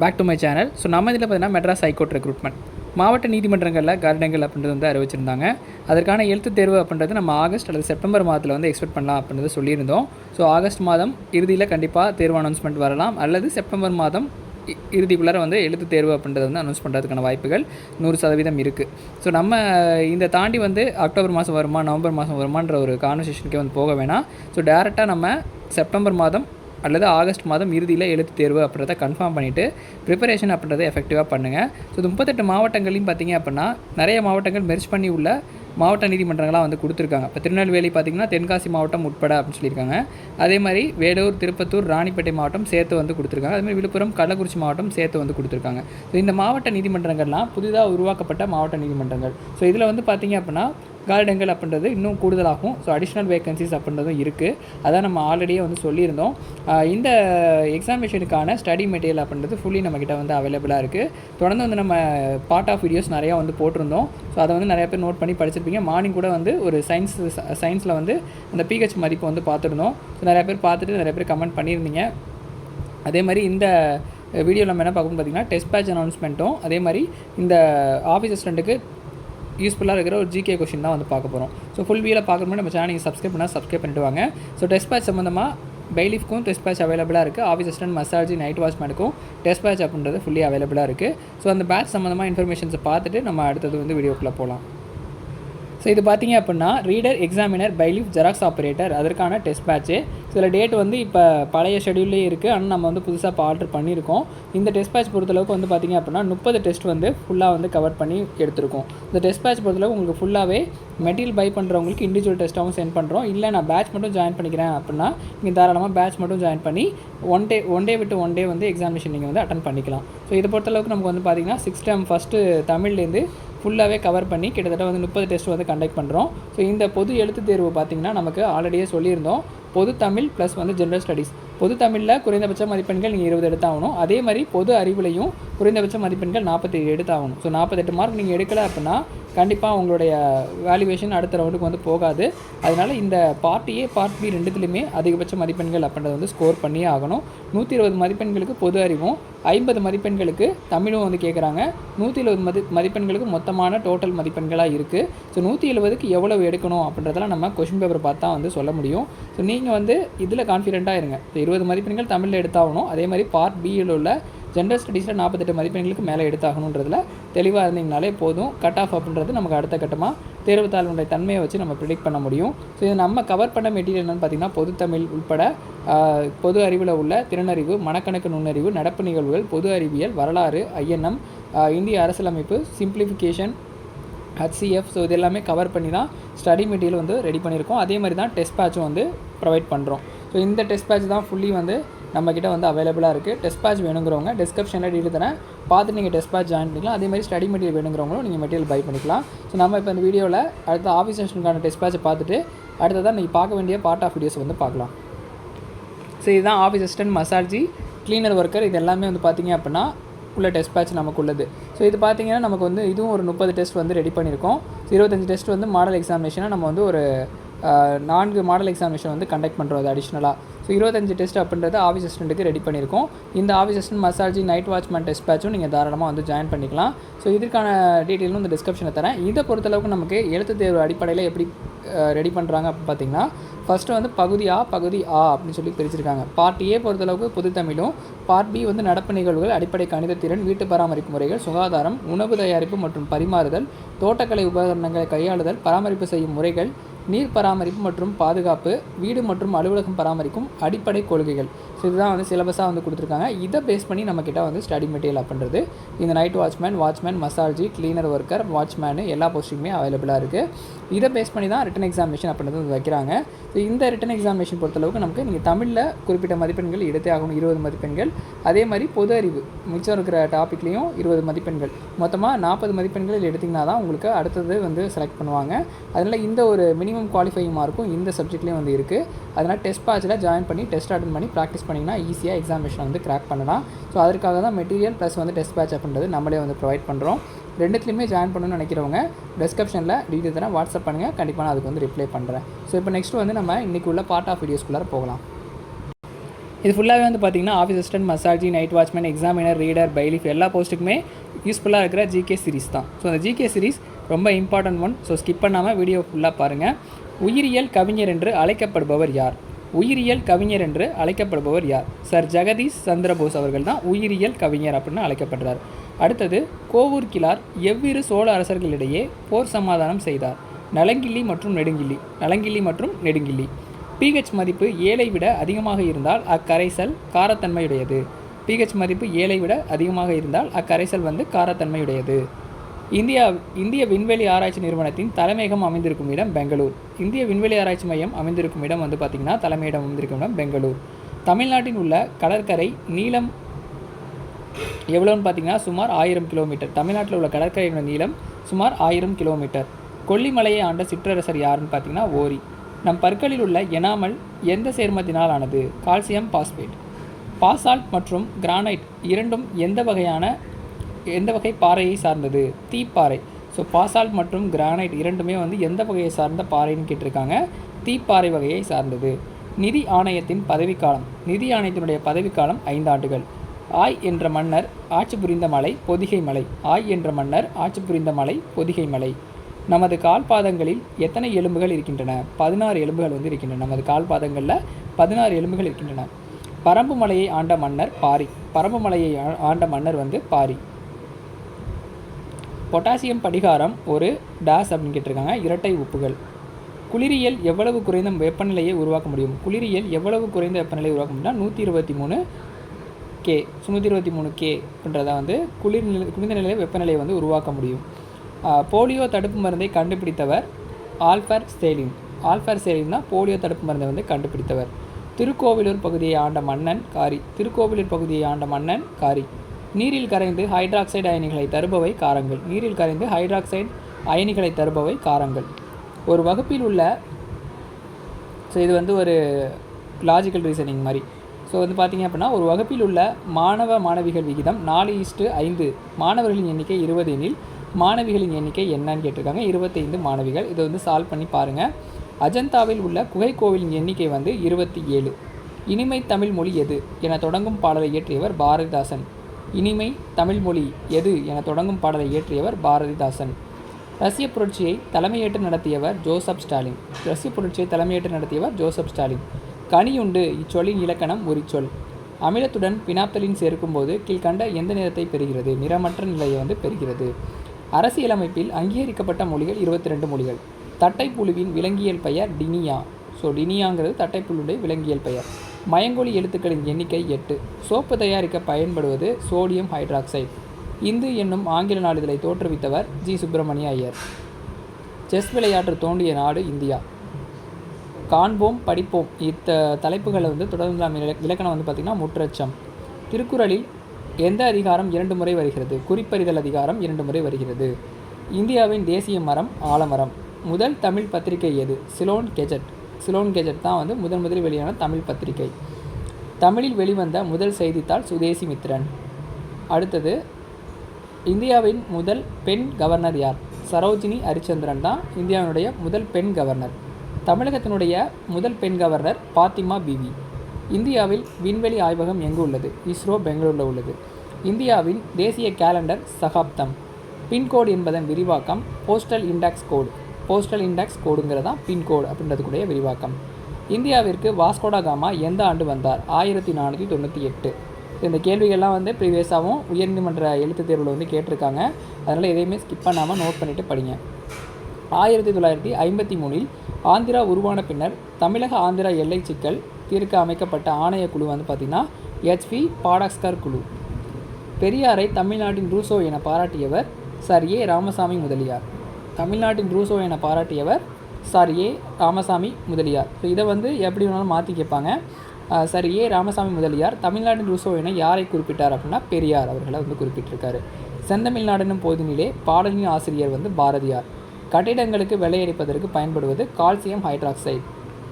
Back to my channel so நம்ம இதில் பார்த்தீங்கன்னா மெட்ராஸ் ஹைகோர்ட் ரெக்ரூட்மெண்ட் மாவட்ட நீதிமன்றங்களில் கார்டன்கள் அப்படின்றது வந்து அறிவிச்சிருந்தாங்க. அதற்கான எழுத்து தேர்வு அப்படின்றது நம்ம ஆகஸ்ட் அல்லது செப்டம்பர் மாதத்தில் வந்து எக்ஸ்பெக்ட் பண்ணலாம் அப்படின்றது சொல்லியிருந்தோம். ஸோ ஆகஸ்ட் மாதம் இறுதியில் கண்டிப்பாக தேர்வு அனௌன்ஸ்மெண்ட் வரலாம். அல்லது செப்டம்பர் மாதம் இ- இறுதிக்குள்ளார வந்து எழுத்து தேர்வு அப்படின்றது வந்து அனௌன்ஸ் பண்ணுறதுக்கான வாய்ப்புகள் நூறு சதவீதம் இருக்குது ஸோ நம்ம இந்த தாண்டி வந்து அக்டோபர் மாதம் வருமா நவம்பர் மாதம் வருமான்ற ஒரு கான்வர்சேஷனுக்கே வந்து போக வேணாம். ஸோ டேரெக்டாக நம்ம செப்டம்பர் மாதம் அல்லது ஆகஸ்ட் மாதம் இறுதியில் எழுத்து தேர்வு அப்படின்றத கன்ஃபார்ம் பண்ணிவிட்டு ப்ரிப்பரேஷன் அப்படின்றத எஃபெக்டிவாக பண்ணுங்கள் ஸோ இது முப்பத்தெட்டு மாவட்டங்களையும் பார்த்தீங்க அப்படின்னா நிறைய மாவட்டங்கள் மெர்ச் பண்ணி உள்ள மாவட்ட நீதிமன்றங்களாக வந்து கொடுத்துருக்காங்க. இப்போ திருநெல்வேலி பார்த்திங்கன்னா தென்காசி மாவட்டம் உட்பட அப்படின்னு சொல்லியிருக்காங்க. அதே மாதிரி வேலூர் திருப்பத்தூர் ராணிப்பேட்டை மாவட்டம் சேர்த்து வந்து கொடுத்துருக்காங்க. அதே மாதிரி விழுப்புரம் கள்ளக்குறிச்சி மாவட்டம் சேர்த்து வந்து கொடுத்துருக்காங்க. ஸோ இந்த மாவட்ட நீதிமன்றங்கள்லாம் புதிதாக உருவாக்கப்பட்ட மாவட்ட நீதிமன்றங்கள். ஸோ இதில் வந்து பார்த்திங்க அப்படின்னா கார்டங்கள் அப்படின்றது இன்னும் கூடுதலாகும். ஸோ அடிஷ்னல் வேகன்சிஸ் அப்படின்றதும் இருக்குது அதான் நம்ம ஆல்ரெடியே வந்து சொல்லியிருந்தோம். இந்த எக்ஸாமினேஷனுக்கான ஸ்டடி மெட்டீரியல் அப்படின்றது ஃபுல்லி நம்மக்கிட்ட வந்து அவைலபிளாக இருக்குது தொடர்ந்து வந்து நம்ம பார்ட் ஆஃப் வீடியோஸ் நிறையா வந்து போட்டிருந்தோம். ஸோ அதை வந்து நிறையா பேர் நோட் பண்ணி படிச்சிருப்பீங்க. மார்னிங் கூட வந்து ஒரு சயின்ஸ் சயின்ஸில் வந்து அந்த பிஹெச் மதிப்பு வந்து பார்த்துருந்தோம். ஸோ நிறையா பேர் பார்த்துட்டு நிறைய பேர் கமெண்ட் பண்ணியிருந்தீங்க. அதே மாதிரி இந்த வீடியோ நம்ம என்ன பார்க்கணும் பார்த்தீங்கன்னா டெஸ்ட் பேட்ச் அனௌன்ஸ்மெண்ட்டும் அதே மாதிரி இந்த ஆஃபீஸ் அசிஸ்டண்ட்டுக்கு யூஸ்ஃபுல்லாக இருக்கிற ஒரு ஜிகே கொஷின் தான் வந்து பார்க்க போகிறோம் ஸோ ஃபுல் வியூவில் பார்க்கும்போது நம்ம சேனல் நீங்கள் சப்ஸ்கிரைப் பண்ணால் சப்ஸ்கிரைப் பண்ணிட்டு வாங்க. ஸோ டெஸ்ட் பேட்ச் சம்மந்தமாக பெய்லிஃப்க்கும் டெஸ்ட் பேட்ச் அவைலபிளாக இருக்குது ஆஃபீஸ் அசிஸ்டன்ட் மசாஜி நைட் வாட்ச்மேனுக்கும் டெஸ்ட் பேட்ச் அப்படின்றது ஃபுல்லி அவைலபிளாக இருக்குது ஸோ அந்த பேட்ச் சம்மந்தமாக இன்ஃபர்மேஷன்ஸை பார்த்துட்டு நம்ம அடுத்தது வந்து வீடியோக்குள்ளே போகலாம் ஸோ இது பார்த்தீங்க அப்படின்னா reader examiner bailiff xerox operator அதற்கான டெஸ்ட் பேட்ச்சு சில டேட் வந்து இப்போ பழைய ஷெடியூல்லே இருக்குது ஆனால் நம்ம வந்து புதுசாக இப்போ ஆர்டர் பண்ணியிருக்கோம். இந்த டெஸ்ட் பேட்ச் பொறுத்தளவுக்கு வந்து பார்த்தீங்க அப்படின்னா முப்பது டெஸ்ட் வந்து ஃபுல்லாக வந்து கவர் பண்ணி எடுத்திருக்கோம். இந்த டெஸ்ட் பேட்ச் பொறுத்தளவுக்கு உங்களுக்கு ஃபுல்லாகவே மெட்டீரியல் பை பண்ணுறவங்களுக்கு இண்டிவிஜுவல் டெஸ்ட்டாகவும் சென்ட் பண்ணுறோம் இல்லை நான் பேட்ச் மட்டும் ஜாயின் பண்ணிக்கிறேன் அப்படின்னா நீங்கள் தாராளமாக பேட்ச் மட்டும் ஜாயின் பண்ணி ஒன் டே ஒன் டே விட்டு ஒன் டே வந்து எக்ஸாமினேஷன் நீங்கள் வந்து அட்டன் பண்ணிக்கலாம். ஸோ இதை பொறுத்தளவுக்கு நமக்கு வந்து பார்த்தீங்கன்னா சிக்ஸ் டைம் ஃபஸ்ட்டு தமிழ்லேருந்து ஃபுல்லாகவே கவர் பண்ணி கிட்டத்தட்ட வந்து முப்பது டெஸ்ட் வந்து கண்டக்ட் பண்ணுறோம் ஸோ இந்த பொது எழுத்து தேர்வு பார்த்திங்கன்னா நமக்கு ஆல்ரெடியே சொல்லியிருந்தோம். பொது தமிழ் ப்ளஸ் வந்து ஜென்ரல் ஸ்டடீஸ் பொது தமிழில் குறைந்தபட்ச மதிப்பெண்கள் நீங்கள் இருபது எடுத்தாகணும். அதே மாதிரி பொது அறிவுலையும் குறைந்தபட்ச மதிப்பெண்கள் நாற்பத்தேழு எடுத்தாகணும். ஸோ நாற்பத்தெட்டு மார்க் நீங்கள் எடுக்கலை அப்படின்னா கண்டிப்பாக உங்களுடைய வேல்யூவேஷன் அடுத்த ரவுண்டுக்கு வந்து போகாது. அதனால் இந்த பார்ட் ஏ பார்ட் பி ரெண்டுத்துலையுமே அதிகபட்ச மதிப்பெண்கள் அப்படின்றத வந்து ஸ்கோர் பண்ணியே ஆகணும். நூற்றி இருபது மதிப்பெண்களுக்கு பொது அறிவும் ஐம்பது மதிப்பெண்களுக்கு தமிழும் வந்து கேட்குறாங்க நூற்றி எழுபது மதி மதிப்பெண்களுக்கு மொத்தமான டோட்டல் மதிப்பெண்களாக இருக்குது ஸோ நூற்றி எழுபதுக்கு எவ்வளவு எடுக்கணும் அப்படின்றதெல்லாம் நம்ம கொஷின் பேப்பர் பார்த்தா வந்து சொல்ல முடியும். ஸோ நீங்கள் வந்து இதில் கான்ஃபிடென்ட்டாக இருங்க. ஸோ இருபது மதிப்பெண்கள் தமிழில் எடுத்தாகணும். அதே மாதிரி பார்ட் பியில் உள்ள ஜென்ரல் ஸ்டடீஸில் நாற்பத்தெட்டு மதிப்பெண்களுக்கு மேலே எடுத்தாகணுன்றதுல தெளிவாக இருந்தீங்கனாலே போதும். கட் ஆஃப் அப்படின்றது நமக்கு அடுத்த கட்டமாக தேர்வு தாழ்வுடைய தன்மையை வச்சு நம்ம ப்ரிடிக்ட் பண்ண முடியும். ஸோ இது நம்ம கவர் பண்ண மெட்டீரியல் என்னென்னு பார்த்தீங்கன்னா பொதுத்தமிழ் உட்பட பொது அறிவில் உள்ள திறனறிவு மனக்கணக்கு நுண்ணறிவு நடப்பு நிகழ்வுகள் பொது அறிவியல் வரலாறு ஐஎன்எம் இந்திய அரசியலமைப்பு சிம்பிளிஃபிகேஷன் ஹச்சிஎஃப் ஸோ இது எல்லாமே கவர் பண்ணி தான் ஸ்டடி மெட்டீரியல் வந்து ரெடி பண்ணியிருக்கோம். அதே மாதிரி தான் டெஸ்ட் பேட்சும் வந்து ப்ரொவைட் பண்ணுறோம் ஸோ இந்த டெஸ்ட் பேட்ச் தான் ஃபுல்லி வந்து நம்மக்கிட்ட வந்து அவைலபிளாக இருக்குது டெஸ்ட் பேட்ச் வேணுங்கிறவங்க டிஸ்கிரிப்ஷனில் டீட்டெயில் தரேன். பார்த்து நீங்கள் டெஸ்ட் பேட்ச் ஜாயின் பண்ணிக்கலாம். அதே மாதிரி ஸ்டடி மெட்டீரியல் வேணுங்கிறவங்களும் நீங்கள் மெட்டீரியல் பை பண்ணிக்கலாம். ஸோ நம்ம இப்போ இந்த வீடியோவில் அடுத்த ஆஃபீஸ் செஷனுக்கான டெஸ்ட் பேட்சை பார்த்துட்டு அடுத்ததான் நீங்கள் பார்க்க வேண்டிய பார்ட் ஆஃப் வீடியோஸ் வந்து பார்க்கலாம். ஸோ இதுதான் ஆஃபீஸ் அசிஸ்டன்ட் மசாஜி கிளீனர் ஒர்க்கர் இது எல்லாமே வந்து பார்த்திங்க அப்படின்னா உள்ள டெஸ்ட் பேட்ச் நமக்கு உள்ளது ஸோ இது பார்த்தீங்கன்னா நமக்கு வந்து இதுவும் ஒரு முப்பது டெஸ்ட் வந்து ரெடி பண்ணியிருக்கோம் இருபத்தஞ்சு டெஸ்ட் வந்து மாடல் எக்ஸாமினேஷனாக நம்ம வந்து ஒரு நான்கு மாடல் எக்ஸாமினேஷன் வந்து கண்டக்ட் பண்ணுறோம் அது அடிஷ்னலாக ஸோ இருபத்தஞ்சு டெஸ்ட் அப்படின்றது ஆஃபீஸ் அசிஸ்டண்ட்டுக்கு ரெடி பண்ணியிருக்கோம் இந்த ஆஃபீஸ் அசிஸ்டன்ட் மசாஜி நைட் வாட்ச்மேன் டெஸ்ட் பேட்சும் நீங்கள் தாராளமாக வந்து ஜாயின் பண்ணிக்கலாம். ஸோ இதற்கான டீட்டெயிலும் இந்த டிஸ்கிரிப்ஷனை தரேன். இதை பொறுத்தளவுக்கு நமக்கு எழுத்து தேர்வு அடிப்படையில் எப்படி ரெடி பண்ணுறாங்க அப்படின்னு பார்த்தீங்கன்னா ஃபஸ்ட்டு வந்து பகுதி ஆ பகுதி ஆ அப்படின்னு சொல்லி பிரிச்சிருக்காங்க. பார்ட் ஏ பொறுத்தளவுக்கு புதுத்தமிழும் பார்ட் பி வந்து நடப்பு நிகழ்வுகள் அடிப்படை கணித திறன் வீட்டு பராமரிப்பு முறைகள் சுகாதாரம் உணவு தயாரிப்பு மற்றும் பரிமாறுதல் தோட்டக்கலை உபகரணங்களை கையாளுதல் பராமரிப்பு செய்யும் முறைகள் நீர் பராமரிப்பு மற்றும் பாதுகாப்பு வீடு மற்றும் அலுவலகம் பராமரிக்கும் அடிப்படை கொள்கைகள். ஸோ இதுதான் வந்து சிலபஸாக வந்து கொடுத்துருக்காங்க. இதை பேஸ் பண்ணி நம்மக்கிட்ட வந்து ஸ்டடி மெட்டீரியல் அப்படின்றது இந்த நைட் வாட்ச்மேன் வாட்ச்மேன் மசாஜி கிளீனர் ஒர்க்கர் வாட்ச்மேனு எல்லா போஸ்டிங்குமே அவைலபிளாக இருக்குது இதை பேஸ் பண்ணி தான் ரிட்டன் எக்ஸாமினேஷன் அப்படின்றது வந்து வைக்கிறாங்க. ஸோ இந்த ரிட்டன் எக்ஸாமினேஷன் பொறுத்தளவுக்கு நமக்கு நீங்கள் தமிழில் குறிப்பிட்ட மதிப்பெண்கள் எடுத்தே ஆகணும் இருபது மதிப்பெண்கள். அதே மாதிரி பொது அறிவு மிச்சம் இருக்கிற டாப்பிக்லேயும் இருபது மதிப்பெண்கள். மொத்தமாக நாற்பது மதிப்பெண்கள் எடுத்திங்கன்னா தான் உங்களுக்கு அடுத்தது வந்து செலக்ட் பண்ணுவாங்க. அதனால் இந்த ஒரு மினி மினிமம் குவாலிஃபைங் மார்க்கும் இந்த சப்ஜெக்ட்லேயும் வந்து இருக்குது அதனால் டெஸ்ட் பேட்சில் ஜாயின் பண்ணி டெஸ்ட் அட்டன் பண்ணி ப்ராக்டிஸ் பண்ணிங்கன்னா ஈஸியாக எக்ஸாமினேஷன் வந்து கிராக் பண்ணலாம். ஸோ அதற்காக தான் மெட்டீரியல் ப்ளஸ் வந்து டெஸ்ட் பேட்ச் அப்படின்றது நம்மளே வந்து ப்ரொவைட் பண்ணுறோம் ரெண்டுத்துலையுமே ஜாயின் பண்ணணும்னு நினைக்கிறவங்க டிஸ்கிரிப்ஷனில் டீட்டெயில் தரேன் வாட்ஸ்அப் பண்ணுங்கள் கண்டிப்பாக நான் அதுக்கு வந்து ரிப்ளை பண்ணுறேன் ஸோ இப்போ நெக்ஸ்ட் வந்து நம்ம இன்றைக்கி உள்ள பார்ட் ஆஃப் வீடியோஸ்குள்ளார போகலாம். இது ஃபுல்லாகவே வந்து பார்த்தீங்கன்னா office assistant மசாஜி night watchman examiner reader bailiff எல்லா போஸ்ட்டுக்குமே யூஸ்ஃபுல்லாக இருக்கிற ஜிகே சீரிஸ் தான். ஸோ அந்த ஜிகே சீரிஸ் ரொம்ப இம்பார்ட்டன்ட் ஒன் ஸோ ஸ்கிப் பண்ணாமல் வீடியோ ஃபுல்லாக பாருங்கள் உயிரியல் கவிஞர் என்று அழைக்கப்படுபவர் யார்? உயிரியல் கவிஞர் என்று அழைக்கப்படுபவர் யார்? சர் ஜெகதீஷ் சந்திரபோஸ் அவர்கள் தான் உயிரியல் கவிஞர் அப்படின்னு அழைக்கப்படுறார். அடுத்தது கோவூர் கிளார் எவ்விரு சோழ அரசர்களிடையே போர் சமாதானம் செய்தார். நலங்கிள்ளி மற்றும் நெடுங்கிள்ளி. நலங்கிள்ளி மற்றும் நெடுங்கிள்ளி. பிஹெச் மதிப்பு ஏழை விட அதிகமாக இருந்தால் அக்கரைசல் காரத்தன்மையுடையது. பிஹெச் மதிப்பு ஏழை விட அதிகமாக இருந்தால் அக்கரைசல் வந்து காரத்தன்மையுடையது. இந்தியா இந்திய விண்வெளி ஆராய்ச்சி நிறுவனத்தின் தலைமையகம் அமைந்திருக்கும் இடம் பெங்களூர். இந்திய விண்வெளி ஆராய்ச்சி மையம் அமைந்திருக்கும் இடம் வந்து பார்த்திங்கன்னா தலைமையிடம் அமைந்திருக்கும் இடம் பெங்களூர். தமிழ்நாட்டில் உள்ள கடற்கரை நீளம் எவ்வளோன்னு பார்த்தீங்கன்னா சுமார் ஆயிரம் கிலோமீட்டர். தமிழ்நாட்டில் உள்ள கடற்கரையோட நீளம் சுமார் ஆயிரம் கிலோமீட்டர். கொல்லிமலையை ஆண்ட சிற்றரசர் யாருன்னு பார்த்தீங்கன்னா ஓரி. நம் பற்களில் உள்ள எனாமல் எந்த சேர்மத்தினால் ஆனது கால்சியம் பாஸ்பேட். பாசால்ட் மற்றும் கிரானைட் இரண்டும் எந்த வகையான எந்த வகை பாறையை சார்ந்தது? தீப்பாறை. ஸோ பாசால்ட் மற்றும் கிரானைட் இரண்டுமே வந்து எந்த வகையை சார்ந்த பாறைன்னு கேட்டிருக்காங்க. தீப்பாறை வகையை சார்ந்தது. நிதி ஆணையத்தின் பதவிக்காலம். நிதி ஆணையத்தினுடைய பதவிக்காலம் ஐந்து ஆண்டுகள். ஆய் என்ற மன்னர் ஆட்சி புரிந்த மலை பொதிகை மலை. ஆய் என்ற மன்னர் ஆட்சி புரிந்த மலை பொதிகை மலை. நமது கால்பாதங்களில் எத்தனை எலும்புகள் இருக்கின்றன? பதினாறு எலும்புகள் வந்து இருக்கின்றன. நமது கால்பாதங்களில் பதினாறு எலும்புகள் இருக்கின்றன. பரம்பு மலையை ஆண்ட மன்னர் பாரி. பரம்பு மலையை ஆ- ஆண்ட மன்னர் வந்து பாரி. பொட்டாசியம் படிகாரம் ஒரு டேஸ் அப்படின்னு கேட்டிருக்காங்க. இரட்டை உப்புகள். குளிரியல் எவ்வளவு குறைந்த வெப்பநிலையை உருவாக்க முடியும்? குளிரியல் எவ்வளவு குறைந்த வெப்பநிலையை உருவாக்க முடியும்னா நூற்றி இருபத்தி மூணு கே நூற்றி இருபத்தி மூணு கே அப்படின்றதான் வந்து குளிர் நிலை குளிர்ந்த நிலை வெப்பநிலையை வந்து உருவாக்க முடியும். போலியோ தடுப்பு மருந்தை கண்டுபிடித்தவர் ஆல்ஃபர் ஸ்டேலின் ஆல்ஃபர் ஸ்டேலின் தான் போலியோ தடுப்பு மருந்தை வந்து கண்டுபிடித்தவர். திருக்கோவிலூர் பகுதியை ஆண்ட மன்னன் காரி. திருக்கோவிலூர் பகுதியை ஆண்ட மன்னன் காரி. நீரில் கரைந்து ஹைட்ராக்சைடு அயனிகளை தருபவை காரங்கள். நீரில் கரைந்து ஹைட்ராக்சைடு அயனிகளை தருபவை காரங்கள். ஒரு வகுப்பில் உள்ள ஸோ இது வந்து ஒரு லாஜிக்கல் ரீசனிங் மாதிரி. ஸோ வந்து பார்த்தீங்க அப்படின்னா ஒரு வகுப்பில் உள்ள மாணவ மாணவிகள் விகிதம் நாலு ஈஸ்ட்டு ஐந்து. மாணவர்களின் எண்ணிக்கை இருபது எனில் மாணவிகளின் எண்ணிக்கை என்னன்னு கேட்டிருக்காங்க. இருபத்தைந்து மாணவிகள். இதை வந்து சால்வ் பண்ணி பாருங்கள் அஜந்தாவில் உள்ள குகை கோவிலின் எண்ணிக்கை வந்து இருபத்தி ஏழு. இனிமை தமிழ் மொழி எது? என தொடங்கும் பாடலை இயற்றியவர் பாரதிதாசன். இனிமை தமிழ் மொழி எது என தொடங்கும் பாடலை இயற்றியவர் பாரதிதாசன். ரஷ்ய புரட்சியை தலைமையேற்று நடத்தியவர் ஜோசப் ஸ்டாலின். ரஷ்ய புரட்சியை தலைமையேற்று நடத்தியவர் ஜோசப் ஸ்டாலின். கனியுண்டு இச்சொல்லின் இலக்கணம் ஒரு சொல் அமிலத்துடன் பினாப்தலின் சேர்க்கும்போது கீழ்கண்ட எந்த நிறத்தை பெறுகிறது? நிறமற்ற நிலையை வந்து பெறுகிறது. அரசியலமைப்பில் அங்கீகரிக்கப்பட்ட மொழிகள் இருபத்தி ரெண்டு மொழிகள். தட்டைப்புழுவின் விலங்கியல் பெயர் டினியா. ஸோ டினியாங்கிறது தட்டைப்புழுடைய விலங்கியல் பெயர். மயங்கொலி எழுத்துக்களின் எண்ணிக்கை எட்டு. சோப்பு தயாரிக்க பயன்படுவது சோடியம் ஹைட்ராக்சைடு. இந்து என்னும் ஆங்கில நாளிதழை தோற்றுவித்தவர் ஜி. சுப்பிரமணிய ஐயர். செஸ் விளையாட்டு தோண்டிய நாடு இந்தியா. காண்போம் படிப்போம். இத்த தலைப்புகளை வந்து தொடர்ந்து நாம் இலக்கணம் வந்து பார்த்திங்கன்னா முற்றச்சம். திருக்குறளில் எந்த அதிகாரம் இரண்டு முறை வருகிறது? குறிப்பறிதல் அதிகாரம் இரண்டு முறை வருகிறது. இந்தியாவின் தேசிய மரம் ஆலமரம். முதல் தமிழ் பத்திரிகை எது? சிலோன் கெஜட். சிலோன் கெஜெட் தான் வந்து முதன் முதலில் வெளியான தமிழ் பத்திரிகை. தமிழில் வெளிவந்த முதல் செய்தித்தாள் சுதேசி மித்திரன் அடுத்தது இந்தியாவின் முதல் பெண் கவர்னர் யார்? சரோஜினி ஹரிச்சந்திரன் தான் இந்தியாவினுடைய முதல் பெண் கவர்னர். தமிழகத்தினுடைய முதல் பெண் கவர்னர் பாத்திமா பிவி. இந்தியாவில் விண்வெளி ஆய்வகம் எங்கு உள்ளது? இஸ்ரோ பெங்களூரில் உள்ளது. இந்தியாவின் தேசிய கேலண்டர் சகாப்தம். பின்கோடு என்பதன் விரிவாக்கம் postal index code postal index கோடுங்கிறது தான் பின்கோடு அப்படின்றதுக்குடைய விரிவாக்கம். இந்தியாவிற்கு வாஸ்கோடா காமா எந்த ஆண்டு வந்தார்? ஆயிரத்தி நானூற்றி தொண்ணூற்றி எட்டு. இந்த கேள்விகள்லாம் வந்து ப்ரீவியஸாகவும் உயர்நீதிமன்ற எழுத்துத் தேர்வில் வந்து கேட்டிருக்காங்க. அதனால் எதையுமே ஸ்கிப் பண்ணாமல் நோட் பண்ணிவிட்டு படிங்க. ஆயிரத்தி தொள்ளாயிரத்தி ஐம்பத்தி மூணில் ஆந்திரா உருவான பின்னர் தமிழக ஆந்திரா எல்லை சிக்கல் தீர்க்க அமைக்கப்பட்ட ஆணைய குழு வந்து பார்த்திங்கன்னா ஹெச்பி பாடஸ்கர் குழு. பெரியாரை தமிழ்நாட்டின் ரூசோ என பாராட்டியவர் சர் ஏ ராமசாமி முதலியார். தமிழ்நாட்டின் ரூசோ என பாராட்டியவர் sir A Ramasamy Mudaliar. So இதை வந்து எப்படி வேணாலும் மாற்றி கேட்பாங்க. சார் ஏ ராமசாமி முதலியார் தமிழ்நாட்டின் ரூசோ என யாரை குறிப்பிட்டார் அப்படின்னா பெரியார் அவர்களை வந்து குறிப்பிட்டிருக்காரு. செந்தமிழ்நாடுனும் போதினிலே பாடலின் ஆசிரியர் வந்து பாரதியார். கட்டிடங்களுக்கு வெள்ளையடிப்பதற்கு பயன்படுவது கால்சியம் ஹைட்ராக்சைடு.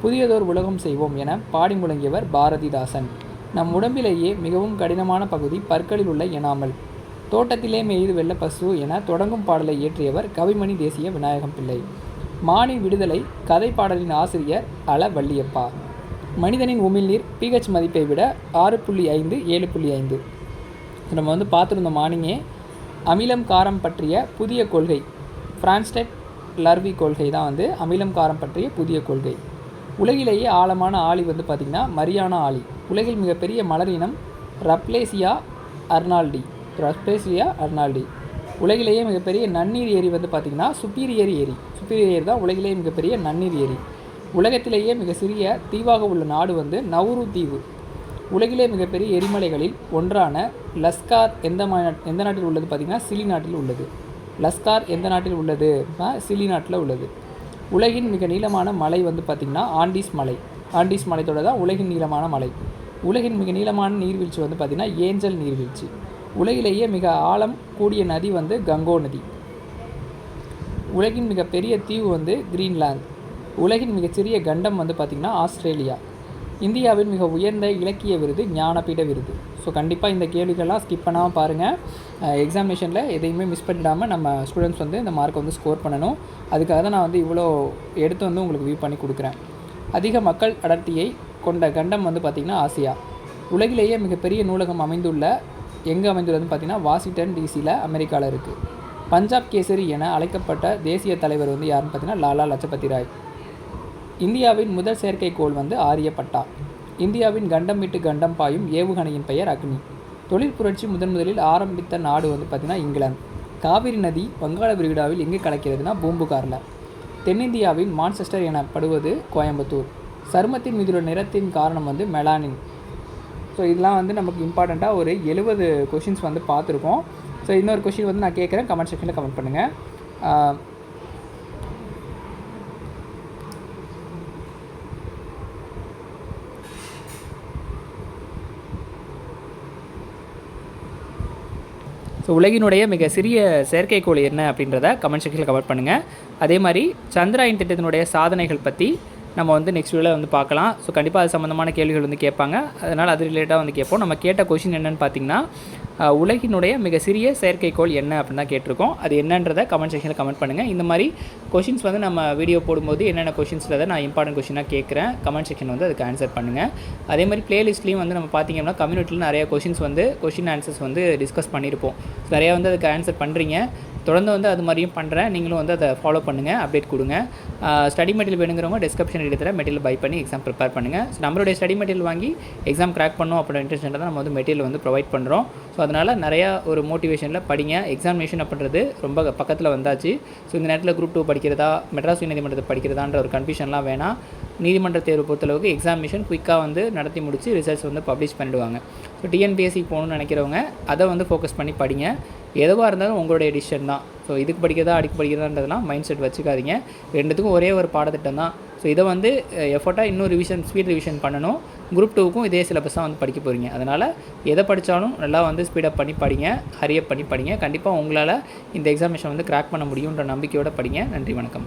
புதியதோர் உலகம் செய்வோம் என பாடி முழங்கியவர் பாரதிதாசன். நம் உடம்பிலேயே மிகவும் கடினமான பகுதி பற்களில் உள்ள எனாமல். தோட்டத்திலே மேய்து வெள்ள பசு என தொடங்கும் பாடலை இயற்றியவர் கவிமணி தேசிய விநாயகம் பிள்ளை. மானி விடுதலை கதை பாடலின் ஆசிரியர் அல வள்ளியப்பா. மனிதனின் உமிழ்நீர் பிஹெச் மதிப்பை விட ஆறு புள்ளி ஐந்து ஏழு புள்ளி ஐந்து. நம்ம வந்து பார்த்துருந்தோம் மார்னிங்கே அமிலம் காரம் பற்றிய புதிய கொள்கை. பிரான்ஸ்டெட் லர்வி கொள்கை தான் வந்து அமிலம் காரம் பற்றிய புதிய கொள்கை. உலகிலேயே ஆழமான ஆழி வந்து பார்த்திங்கன்னா மரியானா ஆழி. உலகில் மிகப்பெரிய மலர் இனம் ரப்லேசியா அர்னால்டி. ரப்லேசியா அர்னால்டி உலகிலேயே மிகப்பெரிய நன்னீர் ஏரி வந்து பார்த்திங்கன்னா சுப்பீரியர் ஏரி. சுப்பீரியர் ஏரி தான் உலகிலேயே மிகப்பெரிய நன்னீர் ஏரி. உலகத்திலேயே மிக சிறிய தீவாக உள்ள நாடு வந்து நவுரு தீவு. உலகிலே மிகப்பெரிய எரிமலைகளில் ஒன்றான லஸ்கார் எந்த மா எந்த நாட்டில் உள்ளது பார்த்திங்கன்னா சிலி நாட்டில் உள்ளது. லஸ்கார் எந்த நாட்டில் உள்ளது? சிலி நாட்டில் உள்ளது. உலகின் மிக நீளமான மலை வந்து பார்த்திங்கன்னா ஆண்டீஸ் மலை. ஆண்டிஸ் மலைத்தொடர் தான் உலகின் நீளமான மலை. உலகின் மிக நீளமான நீர்வீழ்ச்சி வந்து பார்த்திங்கன்னா ஏஞ்சல் நீர்வீழ்ச்சி. உலகிலேயே மிக ஆழம் கூடிய நதி வந்து கங்கோ நதி. உலகின் மிகப்பெரிய தீவு வந்து கிரீன்லாந்து. உலகின் மிகச்சிறிய கண்டம் வந்து பார்த்திங்கன்னா ஆஸ்திரேலியா. இந்தியாவின் மிக உயர்ந்த இலக்கிய விருது ஞானபீட விருது. ஸோ கண்டிப்பாக இந்த கேள்விகள்லாம் ஸ்கிப் பண்ணாமல் பாருங்கள் எக்ஸாமினேஷனில் எதையுமே மிஸ் பண்ணிடாமல் நம்ம ஸ்டூடெண்ட்ஸ் வந்து இந்த மார்க்கை வந்து ஸ்கோர் பண்ணணும். அதுக்காக தான் நான் வந்து இவ்வளோ எடுத்து வந்து உங்களுக்கு வியூ பண்ணி கொடுக்குறேன். அதிக மக்கள் அடர்த்தியை கொண்ட கண்டம் வந்து பார்த்திங்கன்னா ஆசியா. உலகிலேயே மிகப்பெரிய நூலகம் அமைந்துள்ள எங்கே அமைந்துள்ளதுன்னு பார்த்தீங்கன்னா வாஷிங்டன் டிசியில் அமெரிக்காவில் இருக்குது பஞ்சாப் கேசரி என அழைக்கப்பட்ட தேசிய தலைவர் வந்து யாருன்னு பார்த்தீங்கன்னா லாலா லஜபதி ராய். இந்தியாவின் முதல் செயற்கைக்கோள் வந்து ஆரியப்பட்டா இந்தியாவின் கண்டம் விட்டு கண்டம் பாயும் ஏவுகணையின் பெயர் அக்னி. தொழில் புரட்சி முதன் முதலில் ஆரம்பித்த நாடு வந்து பார்த்திங்கன்னா இங்கிலாந்து. காவிரி நதி வங்காள விரிகுடாவில் எங்கே கலக்கிறதுனா பூம்புகாரில். தென்னிந்தியாவின் மான்செஸ்டர் எனப்படுவது கோயம்புத்தூர். சருமத்தின் மீதுள்ள நிறத்தின் காரணம் வந்து மெலானின். ஸோ இதெல்லாம் வந்து நமக்கு இம்பார்ட்டண்ட்டாக ஒரு எழுபது கொஷின்ஸ் வந்து பார்த்துருக்கோம். ஸோ இன்னொரு கொஷின் வந்து நான் கேட்குறேன். கமெண்ட் செக்ஷனில் கமெண்ட் பண்ணுங்கள் ஸோ உலகினுடைய மிக சிறிய செயற்கைக்கோள் என்ன அப்படின்றத கமெண்ட் செக்ஷனில் கமெண்ட் பண்ணுங்கள் அதே மாதிரி சந்திராயன் திட்டத்தினுடைய சாதனைகள் பற்றி நம்ம வந்து நெக்ஸ்ட் வீடியோவில் வந்து பார்க்கலாம். ஸோ கண்டிப்பாக அது சம்மந்தமான கேள்விகள் வந்து கேட்பாங்க. அதனால் அது ரிலேட்டாக வந்து கேட்போம். நம்ம கேட்ட கொஷின் என்னென்னு பார்த்தீங்கன்னா உலகினுடைய மிக சிறிய செயற்கைக்கோள் என்ன அப்படின்னு தான் கேட்டிருக்கோம். அது என்னன்றதை கமெண்ட் செக்ஷனில் கமெண்ட் பண்ணுங்கள் இந்த மாதிரி கொஷின்ஸ் வந்து நம்ம வீடியோ போடும்போது என்னென்ன கொஷின்ஸில் நான் இம்பார்ட்டன்ட் கொஷினாக கேட்குறேன் கமெண்ட் செக்ஷன் வந்து அதுக்கு ஆன்சர் பண்ணுங்கள் அதே மாதிரி பிளேலிஸ்ட்லேயும் வந்து நம்ம பார்த்தீங்கன்னா கம்யூனிட்டியில் நிறைய கொஷின்ஸ் வந்து கொஷின் ஆன்சர்ஸ் வந்து டிஸ்கஸ் பண்ணியிருப்போம். நிறையா வந்து அதுக்கு ஆன்சர் பண்ணுறீங்க தொடர்ந்து வந்து அது மாதிரியும் பண்ணுறேன் நீங்களும் வந்து அதை ஃபாலோ பண்ணுங்கள் அப்டேட் கொடுங்க. ஸ்டடி மெட்டீரியல் வேணுங்கிறவங்க டிஸ்கிரிப்ஷன் இடத்துல மெட்டீரியல் பை பண்ணி எக்ஸாம் ப்ரிப்பேர் பண்ணுங்கள் ஸோ நம்மளுடைய ஸ்டடி மெட்டீரியல் வாங்கி எக்ஸாம் கிராக் பண்ணோம் அப்படின்ற இன்டென்ஷனில் தான் நம்ம வந்து மெட்டீரியல் வந்து ப்ரொவைட் பண்ணுறோம் ஸோ அதனால் நிறையா ஒரு மோட்டிவேஷனில் படிங்க. எக்ஸாமினேஷன் அப்படின்றது ரொம்ப பக்கத்தில் வந்தாச்சு. ஸோ இந்த நேரத்தில் குரூப் டூ படிக்கிறதா மெட்ராஸ் நீதிமன்றத்தை படிக்கிறதான்ற ஒரு கன்ஃபியூஷன்லாம் வேணாம். நீதிமன்ற தேர்வு பொறுத்தளவுக்கு எக்ஸாமினேஷன் குயிக்காக வந்து நடத்தி முடிச்சு ரிசல்ட்ஸ் வந்து பப்ளிஷ் பண்ணிடுவாங்க. ஸோ டிஎன்பிஎஸ்சி போகணும்னு நினைக்கிறவங்க அதை வந்து ஃபோக்கஸ் பண்ணி படிங்க. எதுவாக இருந்தாலும் உங்களுடைய டிசிஷன் தான். ஸோ இதுக்கு படிக்கிறதா அடிக்க படிக்கிறதான்றதுலாம் மைண்ட் செட் வச்சுக்காதீங்க. ரெண்டுத்துக்கும் ஒரே ஒரு பாடத்திட்டம் தான். ஸோ இதை வந்து எஃபர்ட்டாக இன்னும் ரிவிஷன் ஸ்பீட் ரிவிஷன் பண்ணணும். குரூப் டூவுக்கும் இதே சிலபஸ் தான் வந்து படிக்க போகிறீங்க அதனால் எதை படித்தாலும் நல்லா வந்து ஸ்பீடப் பண்ணி படிங்க ஹரியப் பண்ணி படிங்க. கண்டிப்பாக உங்களால் இந்த எக்ஸாமினேஷன் வந்து கிராக் பண்ண முடியுன்ற நம்பிக்கையோடு படிங்க. நன்றி வணக்கம்.